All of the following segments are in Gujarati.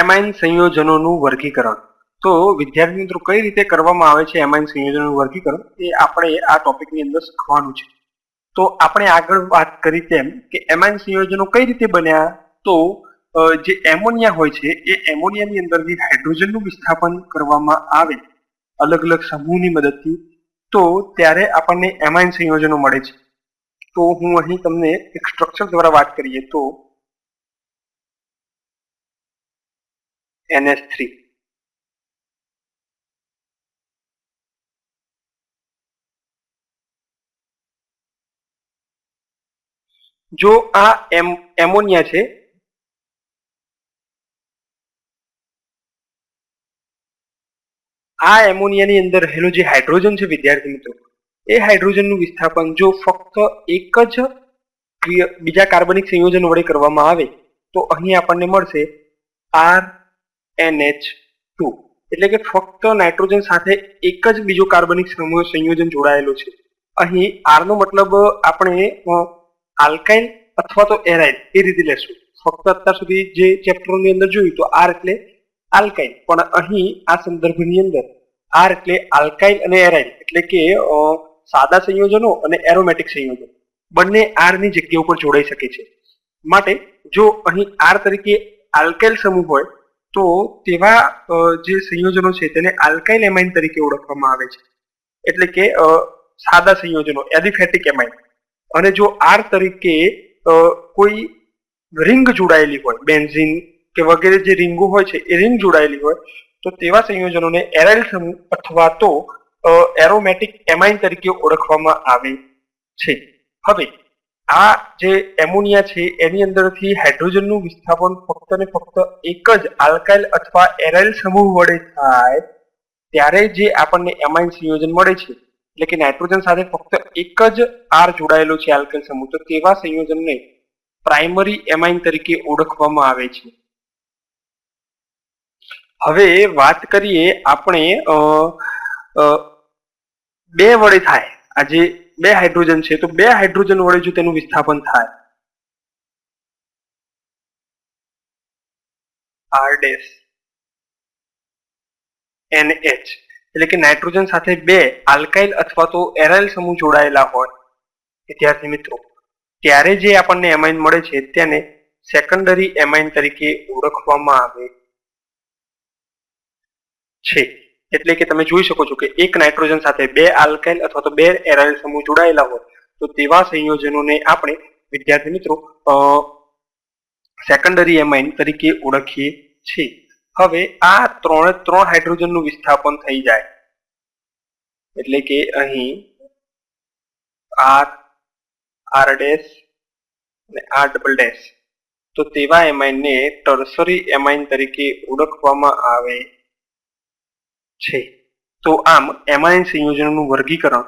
એમાઇન સંયોજનોનું વર્ગીકરણ. તો વિદ્યાર્થી મિત્રો, કઈ રીતે કરવામાં આવે છે એમાઇન સંયોજનોનું વર્ગીકરણ? એ આપણે આ ટોપિકની અંદર શીખવાનું છે. તો આપણે આગળ વાત કરી તેમ કે એમાઇન સંયોજનો કઈ રીતે બન્યા? તો જે એમોનિયા હોય છે, એ એમોનિયાની અંદરથી હાઇડ્રોજનનું વિસ્થાપન કરવામાં આવે. અલગ અલગ સમૂહની મદદથી. તો ત્યારે આપણને એમાઇન સંયોજનો મળે છે. તો હું અહીં તમને એક સ્ટ્રક્ચર દ્વારા વાત કરીએ તો NH3 જો આ એમોનિયા છે, આ એમોનિયાની અંદર રહેલો જે હાઇડ્રોજન છે, વિદ્યાર્થી મિત્રો, એ હાઇડ્રોજનનું વિસ્થાપન જો ફક્ત એક જ બીજા કાર્બનિક સંયોજન વડે કરવામાં આવે, તો અહીં આપણને મળશે આર એનએચ ટુ એટલે કે ફક્ત નાઇટ્રોજન સાથે એક જ બીજો કાર્બનિક સમૂહ સંયોજન જોડાયેલો છે. અહીં આરનો મતલબ આપણે આલ્કાઇલ અથવા તો એરાઇલ એ રીતે લેશું. ફક્ત અત્યાર સુધી જે ચેપ્ટરોની અંદર જોયું તો આર એટલે આલ્કાઇલ પણ અહીં આ સંદર્ભની અંદર આર એટલે આલ્કાઇલ અને એરાઇલ એટલે કે સાદા સંયોજનો અને એરોમેટિક સંયોજનો. બંને આરની જગ્યા ઉપર જોડાઈ શકે છે. માટે જો અહીં આર તરીકે આલ્કાઇલ સમૂહ હોય તો તેવા જે સંયોજનો છે તેને આલ્કાઇલ એમાઇન તરીકે ઓળખવામાં આવે છે. એટલે કે સાદા સંયોજનો એલિફેટિક એમાઇન અને જો આર તરીકે કોઈ રિંગ જોડાયેલી હોય બેન્ઝિન કે વગેરે જે રિંગો હોય છે, એ રિંગ જોડાયેલી હોય, તો તેવા સંયોજનોને એરાઇલ સમૂહ અથવા તો એરોમેટિક એમાઇન તરીકે ઓળખવામાં આવે છે. હવે આ જે એમોનિયા છે, એની અંદરથી હાઇડ્રોજનનું વિસ્થાપન ફક્ત ને ફક્ત એક જ આલ્કાઇલ અથવા એરાઇલ સમૂહ વડે થાય, ત્યારે જે આપણને એમાઇન સંયોજન મળે છે. એટલે કે નાઇટ્રોજન સાથે ફક્ત એક જ આર જોડાયેલો છે આલ્કાઇલ સમૂહ. તો તેવા સંયોજનને પ્રાઇમરી એમાઇન તરીકે ઓળખવામાં આવે છે. હવે વાત કરીએ આપણે બે વડે થાય. આ જે બે હાઇડ્રોજન છે, તો બે હાઇડ્રોજન વડે જો તેનું વિસ્થાપન થાય આર ડેશ NH એટલે કે નાઇટ્રોજન સાથે બે આલ્કાઇલ અથવા તો એરાઇલ સમૂહ જોડાયેલા હોય વિદ્યાર્થી મિત્રો. ત્યારે જે આપણને એમાઇન મળે છે, તેને સેકન્ડરી એમાઇન તરીકે ઓળખવામાં આવે છે. એટલે કે તમે જોઈ શકો છો કે એક નાઇટ્રોજન સાથે બે આલ્કાઇલ અથવા તો બે એરાઇલ સમૂહ જોડાયેલા હોય, તો તેવા સંયોજનોને આપણે, વિદ્યાર્થી મિત્રો સેકન્ડરી એમાઇન તરીકે ઓળખીએ છીએ. હવે આ ત્રણે, ત્રણ હાઇડ્રોજનનું વિસ્થાપન થઈ જાય. એટલે કે અહીં આર આર ડેશ અને આર ડબલ ડેશ. તો તેવા એમાઇનને ટર્સરી એમાઇન તરીકે ઓળખવામાં આવે છે. તો આમ એમાઇન સંયોજનોનું વર્ગીકરણ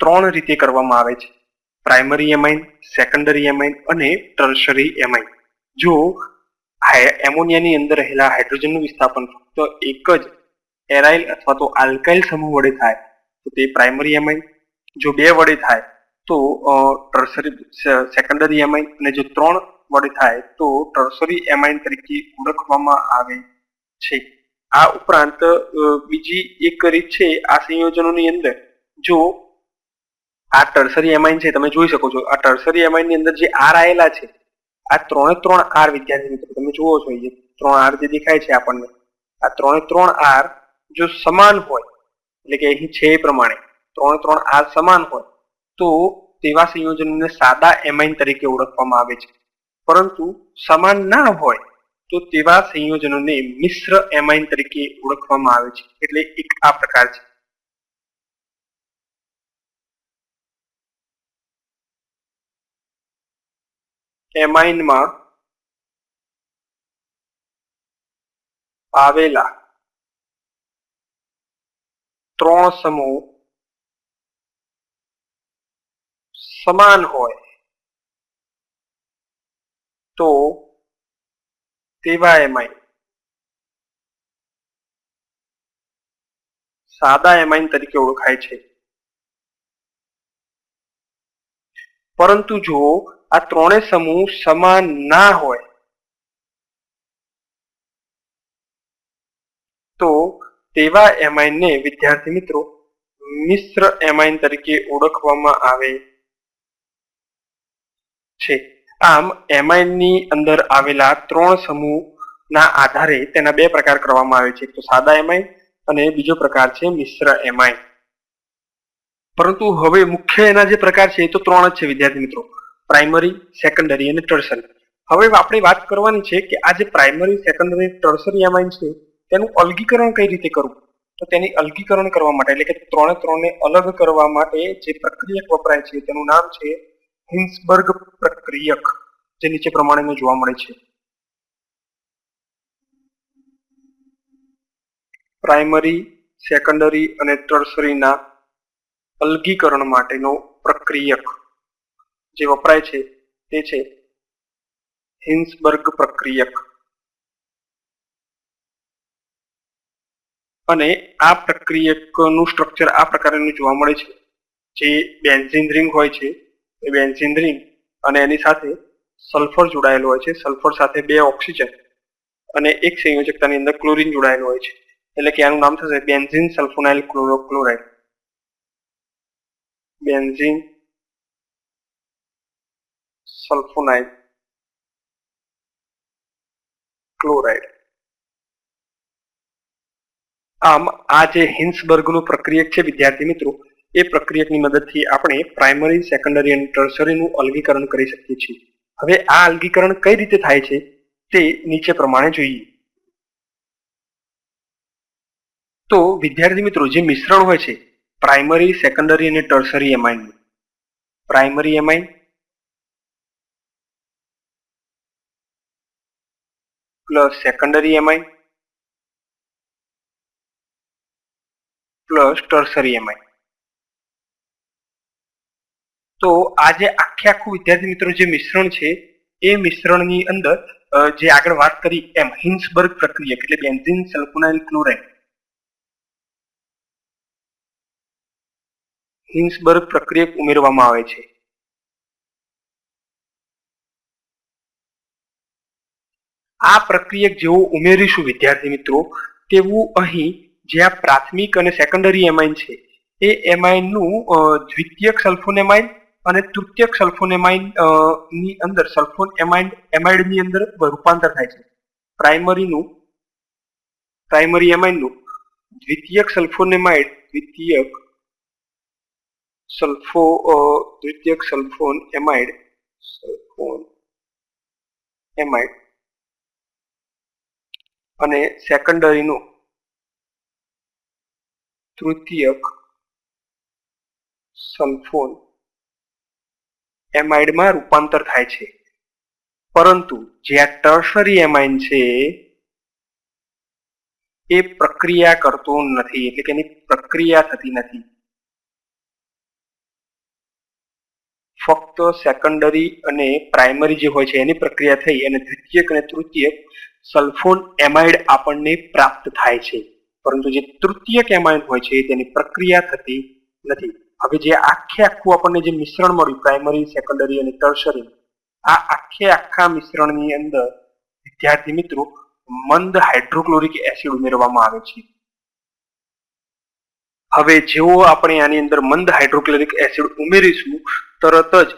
ત્રણ રીતે કરવામાં આવે છે. પ્રાઇમરી એમાઇન, સેકન્ડરી એમાઇન અને ટર્શરી એમાઇન. જો એમોનિયાની અંદર રહેલા હાઇડ્રોજનનું વિસ્થાપન ફક્ત એક જ એરાઇલ અથવા તો આલ્કાઇલ સમૂહ વડે થાય, તો તે પ્રાઇમરી એમાઇન. જો બે વડે થાય, તો ટર્સરી સેકન્ડરી એમાઇન અને જો ત્રણ વડે થાય, તો ટર્સરી એમાઇન તરીકે ઓળખવામાં આવે છે. આ ઉપરાંત બીજી એક રીત છે આ સંયોજનોની અંદર. જો આ ટર્સરી એમાઇન છે, તમે જોઈ શકો છો, આ ટર્સરી એમાઇનની અંદર જે આર આયેલા છે, આ ત્રણે ત્રણ આર વિદ્યાર્થી મિત્રો, તમે જુઓ છો જે ત્રણ આર જે દેખાય છે આપણને, આ ત્રણે ત્રણ આર જો સમાન હોય, એટલે કે અહીં છે એ પ્રમાણે, ત્રણે ત્રણ આર સમાન હોય, તો તેવા સંયોજનોને સાદા એમાઇન તરીકે ઓળખવામાં આવે છે. પરંતુ સમાન ના હોય તો તેવા સંયોજનોને મિશ્ર એમાઇન તરીકે ઓળખવામાં આવે છે. એટલે એક આ પ્રકાર છે. એમાઇનમાં આવેલા ત્રણ સમૂહ સમાન હોય તો તેવા સાદા એમાઇન તરીકે ઓળખાય છે. પરંતુ જો આ ત્રણે સમૂહ સમાન ના હોય, તો તેવા એમાઇનને વિદ્યાર્થી મિત્રો મિશ્ર એમાઇન તરીકે ઓળખવામાં આવે છે. આમ એમઆઈની અંદર આવેલા ત્રણ સમૂહના આધારે તેના બે પ્રકાર કરવામાં આવે છે. તો સાદા એમઆઈ અને બીજો પ્રકાર છે મિશ્ર એમઆઈ. પરંતુ હવે મુખ્ય એના જે પ્રકાર છે એ તો ત્રણ જ છે, વિદ્યાર્થી મિત્રો. પ્રાઇમરી, સેકન્ડરી અને ટર્સરી. હવે આપણે વાત કરવાની છે કે આ જે પ્રાઇમરી, સેકન્ડરી, ટર્સરી એમાઇન છે, તેનું અલગીકરણ કઈ રીતે કરવું? તો તેની અલગીકરણ કરવા માટે, એટલે કે ત્રણે ત્રણને અલગ કરવા માટે જે પ્રક્રિયક વપરાય છે, તેનું નામ છે હિન્સબર્ગ પ્રક્રિયક જે નીચે પ્રમાણેનું જોવા મળે છે. પ્રાઇમરી સેકન્ડરી અને ટર્સરીના અલગીકરણ માટેનો પ્રક્રિયક જે વપરાય છે તે છે હિન્સબર્ગ પ્રક્રિયક. અને આ પ્રક્રિયકનું સ્ટ્રક્ચર આ પ્રકારનું જોવા મળે છે. જે બેન્ઝિન રિંગ હોય છે એ બેન્ઝિન રિંગ અને એની સાથે સલ્ફર જોડાયેલું હોય છે. સલ્ફર સાથે બે ઓક્સિજન અને એક સંયોજકતાની અંદર ક્લોરીન જોડાયેલું હોય છે. એટલે કે આનું નામ થશે benzene sulphonyl chloride benzene sulphonyl chloride આમ આ જે હિન્સબર્ગનું પ્રક્રિયક છે વિદ્યાર્થી મિત્રો એ પ્રક્રિયકની મદદથી આપણે પ્રાઇમરી સેકન્ડરી અને ટર્સરીનું અલગીકરણ કરી શકીએ છીએ. હવે આ અલગીકરણ કઈ રીતે થાય છે તે નીચે પ્રમાણે જોઈએ. તો વિદ્યાર્થી મિત્રો, જે મિશ્રણ હોય છે પ્રાઇમરી સેકન્ડરી અને tertiary amine primary amine plus secondary amine plus tertiary amine તો આજે આખે આખું વિદ્યાર્થી મિત્રો જે મિશ્રણ છે, એ મિશ્રણની અંદર જે આગળ વાત કરી એમ હિન્સબર્ગ પ્રક્રિયક એટલે બેન્ઝિન સલ્ફોનાઇલ ક્લોરાઇડ. હિન્સબર્ગ પ્રક્રિયક ઉમેરવામાં આવે છે. આ પ્રક્રિયક જેવું ઉમેરીશું વિદ્યાર્થી મિત્રો, તેવું અહીં જે આ પ્રાથમિક અને સેકન્ડરી એમાઇન છે, એ એમાઇનનું દ્વિતીયક સલ્ફોનેમાઇન અને તૃતીયક સલ્ફોનેમાઇનની અંદર સલ્ફોન એમાઇડની અંદર રૂપાંતર થાય છે. પ્રાઇમરીનું પ્રાઇમરી એમાઇનનું દ્વિતીયક સલ્ફોનેમાઇડ દ્વિતીયક સલ્ફો દ્વિતીયક સલ્ફોન એમાઇડ સલ્ફોન એમાઇડ અને સેકન્ડરીનું તૃતીયક સલ્ફોન એમાઇડમાં રૂપાંતર થાય છે. પરંતુ જે આ ટર્શરી એમાઇન છે, એ પ્રક્રિયા કરતો નથી, એટલે કે એની પ્રક્રિયા થતી નથી. ફક્ત સેકન્ડરી અને પ્રાઇમરી જે હોય છે, એની પ્રક્રિયા થઈ અને દ્વિતીયક અને તૃતીયક સલ્ફોન એમાઇડ આપણને પ્રાપ્ત થાય છે. પરંતુ જે તૃતીયક એમાઇન હોય છે, તેની પ્રક્રિયા થતી નથી. હવે જે આખે આખું આપણને જે મિશ્રણ મળ્યું પ્રાઇમરી સેકન્ડરી અને ટર્શરી આ આખે આખા મિશ્રણની અંદર, વિદ્યાર્થી મિત્રો, મંદ હાઇડ્રોક્લોરિક એસિડ ઉમેરવામાં આવે છે. હવે જેવો આપણે આની અંદર મંદ હાઇડ્રોક્લોરિક એસિડ ઉમેરીશું, તરત જ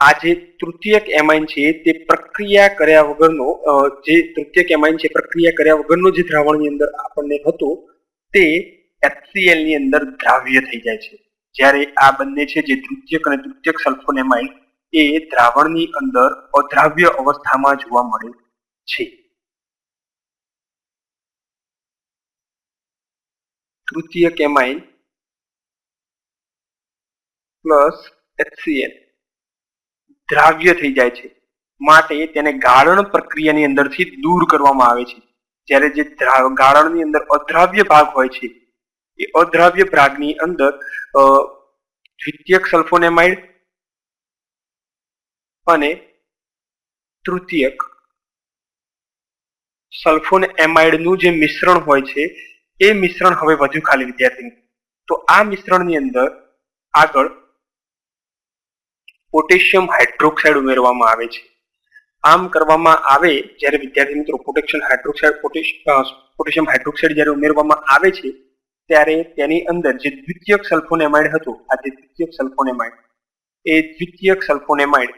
આ જે તૃતીયક એમાઇન છે, તે પ્રક્રિયા કર્યા વગરનો જે તૃતીયક એમાઇન છે, પ્રક્રિયા કર્યા વગરનો જે દ્રાવણની અંદર આપણને હતો, તે HCl ની અંદર દ્રાવ્ય થઈ જાય છે. જ્યારે આ બંને છે જે દ્વિતીયક અને તૃતીયક સલ્ફોનેમાઇડ એ દ્રાવણની અંદર અદ્રાવ્ય અવસ્થામાં જોવા મળે છે. તૃતીય કેમાઇન પ્લસ એચસીએલ દ્રાવ્ય થઈ જાય છે. માટે તેને ગાળણ પ્રક્રિયાની અંદરથી દૂર કરવામાં આવે છે. જ્યારે જે ગાળણની અંદર અદ્રાવ્ય ભાગ હોય છે એ અદ્રાવ્ય પ્રાગની અંદર દ્વિતીયક સલ્ફોનેમાઇડ અને તૃતીયક સલ્ફોન એમાઇડનું જે મિશ્રણ હોય છે, એ મિશ્રણ હવે વધુ ખાલી વિદ્યાર્થી તો આ મિશ્રણની અંદર આગળ પોટેશિયમ હાઇડ્રોક્સાઇડ ઉમેરવામાં આવે છે. આમ કરવામાં આવે જ્યારે વિદ્યાર્થી મિત્રો પોટેશિયમ હાઇડ્રોક્સાઇડ પોટેશિયમ હાઇડ્રોક્સાઇડ જ્યારે ઉમેરવામાં આવે છે ત્યારે તેની અંદર જે દ્વિતીયક સલ્ફોનેમાઇડ હતું, આ જે દ્વિતીયક સલ્ફોનેમાઇડ, એ દ્વિતીયક સલ્ફોનેમાઇડ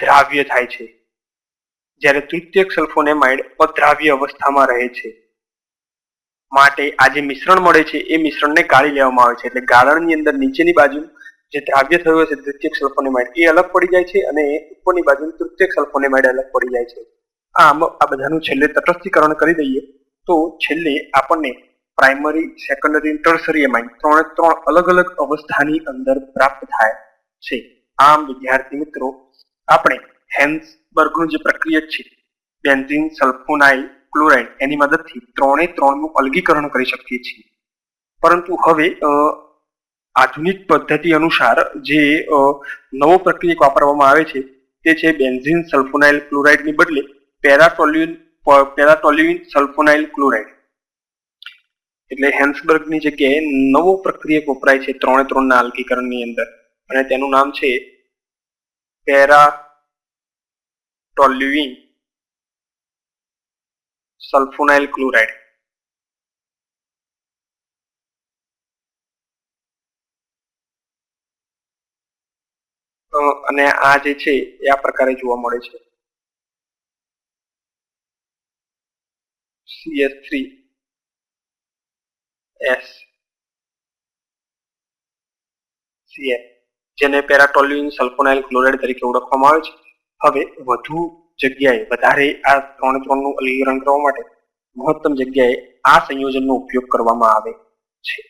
દ્રાવ્ય થાય છે. જ્યારે તૃતીયક સલ્ફોનેમાઇડ અદ્રાવ્ય અવસ્થામાં રહે છે. માટે આ જે મિશ્રણ મળે છે, એ મિશ્રણને ગાળી લેવામાં આવે છે. એટલે ગાળણની અંદર નીચેની બાજુ જે દ્રાવ્ય થયું છે, દ્વિતીયક સલ્ફોનેમાઇડ, એ અલગ પડી જાય છે અને ઉપરની બાજુ તૃતીયક સલ્ફોનેમાઇડ અલગ પડી જાય છે. આમ, આ બધાનું છેલ્લે તટસ્થીકરણ કરી દઈએ, તો છેલ્લે આપણને પ્રાઇમરી, સેકન્ડરી, ટર્સરી એમાઇન ત્રણે ત્રણ અલગ અલગ અવસ્થાની અંદર પ્રાપ્ત થાય છે. આમ, વિદ્યાર્થી મિત્રો, આપણે હેન્સબર્ગનું જે પ્રક્રિયા છે, બેન્ઝિન, સલ્ફોનાઇલ, ક્લોરાઇડ, એની મદદથી ત્રણે ત્રણનું અલગીકરણ કરી શકીએ છીએ. પરંતુ હવે આધુનિક પદ્ધતિ અનુસાર જે નવો પ્રક્રિયક વાપરવામાં આવે છે, તે છે બેન્ઝિન સલ્ફોનાઇલ ક્લોરાઇડની બદલે પેરાટોલ્યુન પેરાટોલ્યુઇન સલ્ફોનાઇલ ક્લોરાઇડ. એટલે હેન્સબર્ગની જગ્યાએ નવો પ્રક્રિયક વપરાય છે ત્રણે ત્રણના અલગીકરણની અંદર. અને તેનું નામ છે પેરાટોલ્યુઇન સલ્ફોનાઇલ ક્લોરાઇડ. અને આ જે છે, એ આ પ્રકારે જોવા મળે છે. જેને પેરાટોલ્યુઇન સલ્ફોનાઇલ ક્લોરાઇડ તરીકે ઓળખવામાં આવે છે. હવે વધુ જગ્યાએ, વધારે આ ત્રણ ત્રણનું અલગીકરણ કરવા માટે મહત્તમ જગ્યાએ આ સંયોજનનો ઉપયોગ કરવામાં આવે છે.